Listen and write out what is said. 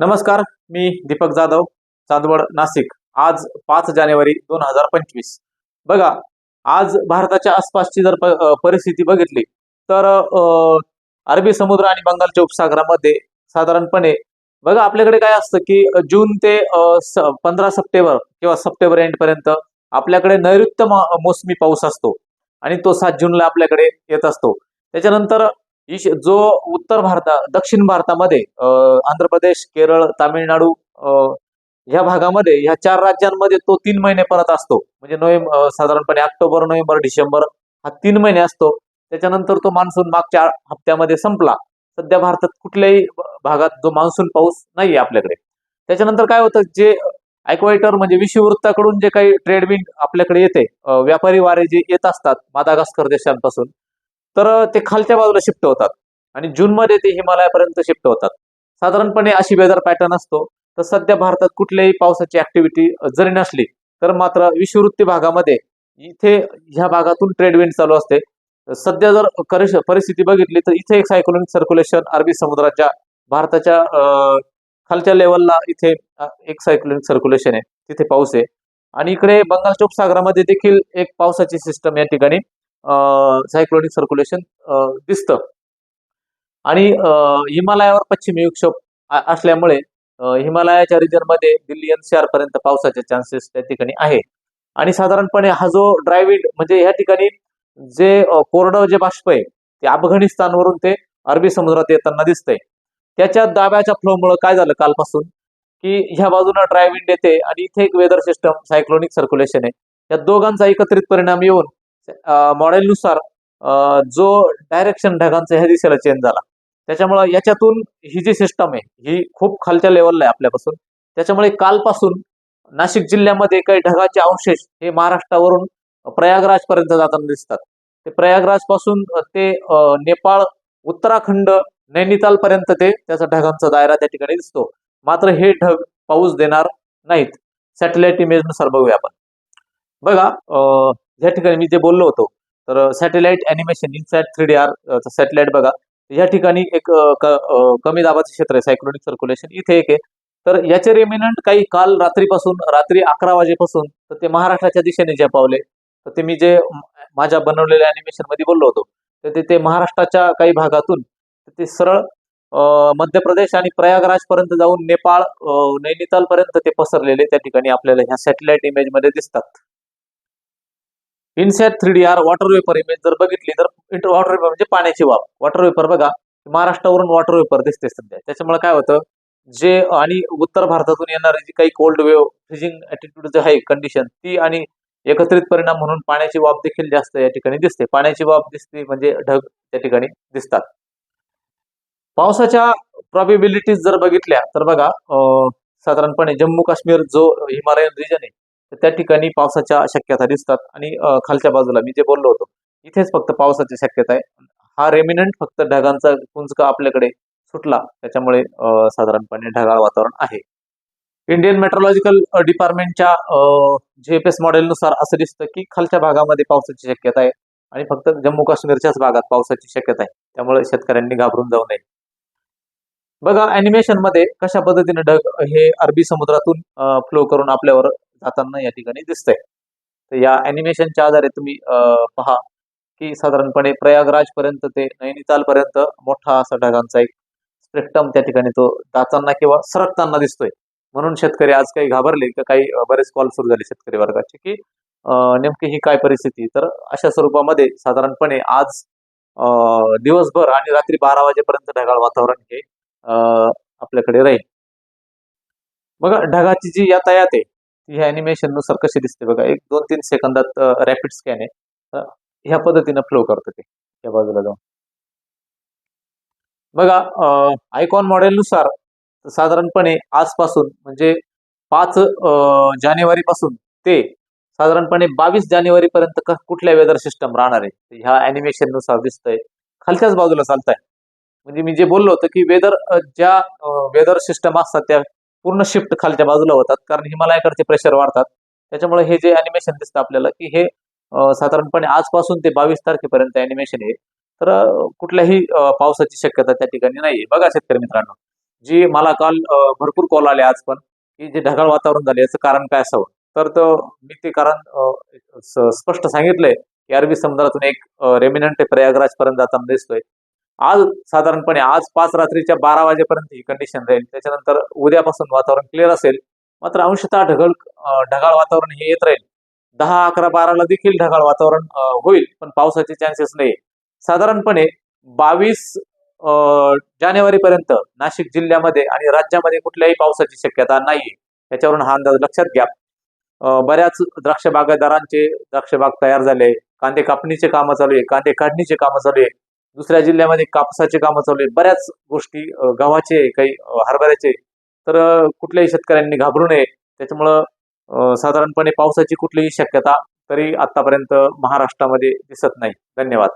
नमस्कार मी दीपक जाधव चांदवड नाशिक. आज पाच जानेवारी दोन हजार पंचवीस. बघा आज भारताच्या आसपासची जर परिस्थिती बघितली तर अरबी समुद्र आणि बंगालच्या उपसागरामध्ये साधारणपणे बघा आपल्याकडे काय असतं की जून ते पंधरा सप्टेंबर किंवा सप्टेंबर एंड पर्यंत आपल्याकडे नैऋत्य मोसमी पाऊस असतो. आणि तो सात जूनला आपल्याकडे येत असतो. त्याच्यानंतर ईश जो उत्तर भारता दक्षिण भारतामध्ये आंध्र प्रदेश केरळ तामिळनाडू ह्या भागामध्ये ह्या चार राज्यांमध्ये तो तीन महिने परत असतो. म्हणजे नोव्हेंबर साधारणपणे ऑक्टोबर नोव्हेंबर डिसेंबर हा तीन महिने असतो. त्याच्यानंतर तो मान्सून मागच्या हप्त्यामध्ये संपला. सध्या भारतात कुठल्याही भागात जो मान्सून पाऊस नाहीये आपल्याकडे. त्याच्यानंतर काय होतं जे ऐकवायटर म्हणजे विषुववृत्ताकडून जे काही ट्रेडविंड आपल्याकडे येते व्यापारी वारे जे येत असतात मादागास्कर देशांपासून तर ते खालच्या बाजूला शिफ्ट होतात. आणि जूनमध्ये ते हिमालयापर्यंत शिफ्ट होतात. साधारणपणे अशी वेदर पॅटर्न असतो. तर सध्या भारतात कुठल्याही पावसाची ऍक्टिव्हिटी जरी नसली तर मात्र विषुवृत्ती भागामध्ये इथे ह्या भागातून ट्रेडविंड चालू असते. सध्या जर करिश- परिस्थिती बघितली तर इथे एक सायक्लोनिक सर्क्युलेशन अरबी समुद्राच्या भारताच्या खालच्या लेवलला इथे एक सायक्लोनिक सर्क्युलेशन आहे. तिथे पाऊस आहे. आणि इकडे बंगालच्या उपसागरामध्ये देखील एक पावसाची सिस्टम या ठिकाणी सायक्लोनिक सर्क्युलेशन दिसतं. आणि हिमालयावर पश्चिमी विक्षोभ असल्यामुळे हिमालयाच्या रिजनमध्ये दिल्ली एनसीआर पर्यंत पावसाचे चान्सेस त्या ठिकाणी आहे आणि साधारणपणे हा जो ड्रायविड म्हणजे ह्या ठिकाणी जे कोरडं जे बाष्प आहे ते अफगाणिस्तानवरून ते अरबी समुद्रात येताना दिसतंय. त्याच्या दाब्याच्या फ्लोमुळे काय झालं कालपासून? की ह्या बाजूला ड्रायविंड येते आणि इथे एक वेदर सिस्टम सायक्लोनिक सर्क्युलेशन आहे. या दोघांचा एकत्रित परिणाम येऊन मॉडेलनुसार जो डायरेक्शन ढगांचा ह्या दिशेला चेंज झाला. त्याच्यामुळे याच्यातून ही जी सिस्टम आहे ही खूप खालच्या लेवलला आहे आपल्यापासून. त्याच्यामुळे कालपासून नाशिक जिल्ह्यामध्ये काही ढगाचे अवशेष हे महाराष्ट्रावरून प्रयागराज पर्यंत जाताना दिसतात. ते प्रयागराजपासून ते नेपाळ उत्तराखंड नैनिताल पर्यंत ते त्याचा ढगांचा दायरा त्या ठिकाणी दिसतो. मात्र हे ढग पाऊस देणार नाहीत. सॅटेलाइट इमेजनुसार बघूया आपण. बघा या ठिकाणी मी जे बोललो होतो तर satellite animation INSAT three D R satellite बघा. या ठिकाणी एक कमी दाबाचं क्षेत्र आहे सायक्लोनिक सर्क्युलेशन. इथे एक आहे. तर याचे रेमिनंट काही काल रात्रीपासून रात्री अकरा वाजेपासून तर ते महाराष्ट्राच्या दिशेने जे पावले तर ते मी जे माझ्या बनवलेल्या अॅनिमेशनमध्ये बोललो होतो तर ते ते महाराष्ट्राच्या काही भागातून ते सरळ मध्य प्रदेश आणि प्रयागराज पर्यंत जाऊन नेपाळ नैनिताल पर्यंत ते पसरलेले त्या ठिकाणी आपल्याला ह्या सॅटेलाइट इमेजमध्ये दिसतात. INSAT three D R water vapour image जर बघितली तर वॉटर वेपर म्हणजे पाण्याची वाफ. वॉटर वेपर बघा महाराष्ट्रावरून वॉटर वेपर दिसते सध्या. त्याच्यामुळे काय होतं जे आणि उत्तर भारतातून येणारी जी काही कोल्ड वेव्ह फ्रिजिंग ऍटिट्यूड जे आहे कंडिशन ती आणि एकत्रित परिणाम म्हणून पाण्याची वाफ देखील जास्त या ठिकाणी दिसते. पाण्याची वाफ दिसते म्हणजे ढग त्या ठिकाणी दिसतात. पावसाच्या प्रॉबिबिलिटीज जर बघितल्या तर बघा साधारणपणे जम्मू काश्मीर जो हिमालयन रिजन आहे तर त्या ठिकाणी पावसाच्या शक्यता दिसतात. आणि खालच्या बाजूला मी जे बोललो होतो इथेच फक्त पावसाची शक्यता आहे. हा रेमिनंट फक्त ढगांचा पुंजका आपल्याकडे सुटला. त्याच्यामुळे साधारणपणे ढगाळ वातावरण आहे. इंडियन मेट्रोलॉजिकल डिपार्टमेंटच्या जीएपीएस मॉडेलनुसार असं दिसतं की खालच्या भागामध्ये पावसाची शक्यता आहे. आणि फक्त जम्मू काश्मीरच्याच भागात पावसाची शक्यता आहे. त्यामुळे शेतकऱ्यांनी घाबरून जाऊ नये. बघा अॅनिमेशनमध्ये कशा पद्धतीने ढग हे अरबी समुद्रातून फ्लो करून आपल्यावर जाताना या ठिकाणी दिसतंय. तर या अॅनिमेशनच्या आधारे तुम्ही पहा की साधारणपणे प्रयागराज पर्यंत ते नैनिताल पर्यंत मोठा असा ढगांचा एक स्पेक्ट्रम त्या ठिकाणी तो जाताना किंवा सरकताना दिसतोय. म्हणून शेतकरी आज काही घाबरले का काही बरेच कॉल सुरू झाले शेतकरी वर्गाचे की नेमकी ही काय परिस्थिती? तर अशा स्वरूपामध्ये साधारणपणे आज दिवसभर आणि रात्री बारा वाजेपर्यंत ढगाळ वातावरण हे आपल्याकडे राहील. बघा ढगाची जी यातायात आहे ती ह्या अॅनिमेशननुसार कशी दिसते बघा एक दोन तीन सेकंदात रॅपिड स्कॅन आहे. ह्या पद्धतीनं फ्लो करतं ते या बाजूला जाऊन. बघा आयकॉन मॉडेलनुसार साधारणपणे आजपासून म्हणजे पाच जानेवारी पासून ते साधारणपणे बावीस जानेवारी पर्यंत कुठल्या वेदर सिस्टम राहणार आहे? ह्या अॅनिमेशननुसार दिसतंय. खालच्याच बाजूला चालतंय. म्हणजे मी जे बोललो होतं की वेदर ज्या वेदर सिस्टम असतात त्या पूर्ण शिफ्ट खालच्या बाजूला होतात. कारण हिमालयाकडचे प्रेशर वाढतात. त्याच्यामुळे हे जे अॅनिमेशन दिसतं आपल्याला की हे साधारणपणे आजपासून ते बावीस तारखेपर्यंत अॅनिमेशन आहे. तर कुठल्याही पावसाची शक्यता त्या ठिकाणी नाही बघा शेतकरी मित्रांनो जी मला काल भरपूर कॉल आले आज पण की जे ढगाळ वातावरण झाले याचं कारण काय असावं? तर तो मी ते कारण स्पष्ट सांगितलंय. की अरबी समुद्रातून एक रेमिनंट प्रयागराज पर्यंत जाताना दिसतोय. आज साधारणपणे आज पाच रात्रीच्या बारा वाजेपर्यंत ही कंडिशन राहील. त्याच्यानंतर उद्यापासून वातावरण क्लिअर असेल. मात्र अंशतः ढगळ ढगाळ वातावरण हे येत राहील. दहा अकरा बाराला देखील ढगाळ वातावरण होईल पण पावसाचे चान्सेस नाही साधारणपणे बावीस जानेवारी पर्यंत नाशिक जिल्ह्यामध्ये आणि राज्यामध्ये कुठल्याही पावसाची शक्यता नाही त्याच्यावरून हा अंदाज लक्षात घ्या. बऱ्याच द्राक्ष बागायतदारांचे द्राक्ष बाग तयार झाले. कांदे कापणीचे कामं चालू आहे. कांदे काढणीचे कामं चालू आहे. दुसऱ्या जिल्ह्यामध्ये कापसाचे कामं चालू आहेत. बऱ्याच गोष्टी गव्हाचे काही हरभऱ्याचे तर कुठल्याही शेतकऱ्यांनी घाबरू नये. त्याच्यामुळं साधारणपणे पावसाची कुठलीही शक्यता तरी आतापर्यंत महाराष्ट्रामध्ये दिसत नाही. धन्यवाद.